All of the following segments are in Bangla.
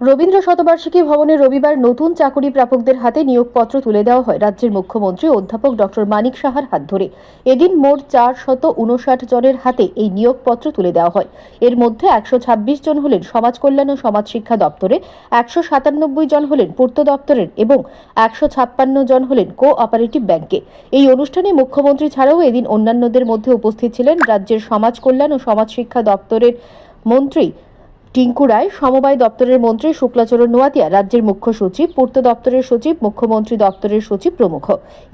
রবীন্দ্র শতবার্ষিকী ভবনে রবিবার নতুন চাকরি প্রাপকদের হাতে নিয়োগপত্র তুলে দেওয়া হয় রাজ্যের মুখ্যমন্ত্রী অধ্যাপক ডক্টর মানিক সাহার হাত ধরে। এদিন মোট চার শত উনষাট জনের হাতে এই নিয়োগপত্র তুলে দেওয়া হয়। এর মধ্যে একশো ছাব্বিশ জন হলেন সমাজ কল্যাণ ও সমাজ শিক্ষা দপ্তরে, একশো সাতানব্বই জন হলেন পূর্ত দপ্তরের এবং একশো ছাপ্পান্ন জন হলেন কো অপারেটিভ ব্যাংকে। এই অনুষ্ঠানে মুখ্যমন্ত্রী ছাড়াও এদিন অন্যান্যদের মধ্যে উপস্থিত ছিলেন রাজ্যের সমাজ কল্যাণ ও সমাজ শিক্ষা দপ্তরের মন্ত্রী টিঙ্কু রায় সমবায় দপ্তরের মন্ত্রী শুক্লাচরণ নোয়াতিয়া, রাজ্যের মুখ্য সচিব, পূর্ত দপ্তরের সচিব, মুখ্যমন্ত্রী দপ্তরের সচিব প্রমুখ।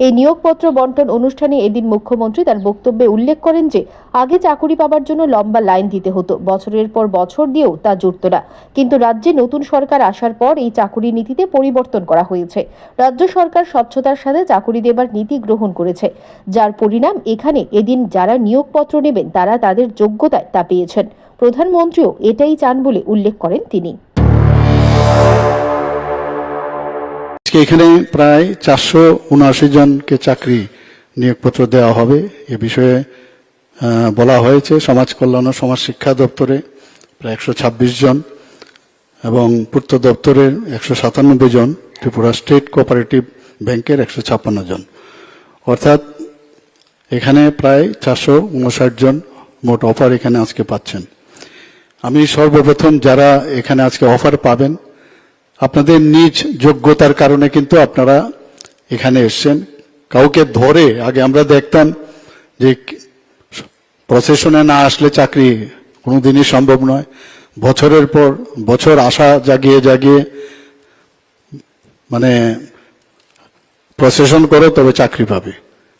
এই নিয়োগপত্র বন্টন অনুষ্ঠানে এদিন মুখ্যমন্ত্রী তার বক্তব্যে উল্লেখ করেন যে, আগে চাকুরি পাবার জন্য লম্বা লাইন দিতে হতো, বছরের পর বছর দিয়েও তা জুটত না। কিন্তু রাজ্যে নতুন সরকার আসার পর এই চাকুরি নীতিতে পরিবর্তন করা হয়েছে। রাজ্য সরকার স্বচ্ছতার সাথে চাকুরি দেবার নীতি গ্রহণ করেছে। যার পরিণাম এখানে এদিন যারা নিয়োগপত্র নেবেন, তারা তাদের যোগ্যতায় তা পেয়েছেন। প্রধানমন্ত্রীও এটাই চান বলে উল্লেখ করেন তিনি। আজকে এখানে প্রায় চারশো উনআশি জনকে চাকরি নিয়োগপত্র দেওয়া হবে। এ বিষয়ে বলা হয়েছে সমাজ কল্যাণ ও সমাজ শিক্ষা দপ্তরে প্রায় একশো ছাব্বিশ জন এবং পূর্ত দপ্তরের একশো সাতানব্বই জন, ত্রিপুরা স্টেট কোঅপারেটিভ ব্যাংকের একশো ছাপ্পান্ন জন। অর্থাৎ এখানে প্রায় চারশো উনষাট জন মোট অফার এখানে আজকে পাচ্ছেন। আমি সর্বপ্রথম যারা এখানে আজকে অফার পাবেন, আপনাদের নিজ যোগ্যতার কারণে কিন্তু আপনারা এখানে এসছেন। কাউকে ধরে আগে আমরা দেখতাম যে প্রসেশনে না আসলে চাকরি কোনোদিনই সম্ভব নয়। বছরের পর বছর আশা জাগিয়ে জাগিয়ে মানে প্রসেশন করো তবে চাকরি পাবে।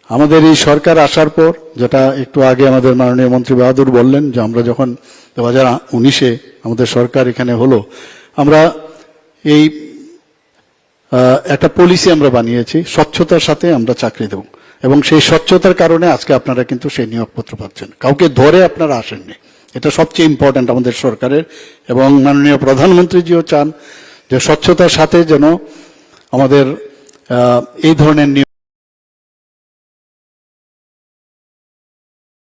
আমাদের এই সরকার আসার পর, যেটা একটু আগে আমাদের মাননীয় মন্ত্রী বাহাদুর বললেন, যে আমরা যখন দু হাজার উনিশে আমাদের সরকার এখানে হলো, আমরা এই একটা পলিসি আমরা বানিয়েছি, স্বচ্ছতার সাথে আমরা চাকরি দেব। এবং সেই স্বচ্ছতার কারণে আজকে আপনারা কিন্তু সেই নিয়োগপত্র পাচ্ছেন। কাউকে ধরে আপনারা আসেননি। এটা সবচেয়ে ইম্পর্ট্যান্ট আমাদের সরকারের। এবং মাননীয় প্রধানমন্ত্রীজিও চান যে স্বচ্ছতার সাথে যেন আমাদের এই ধরনের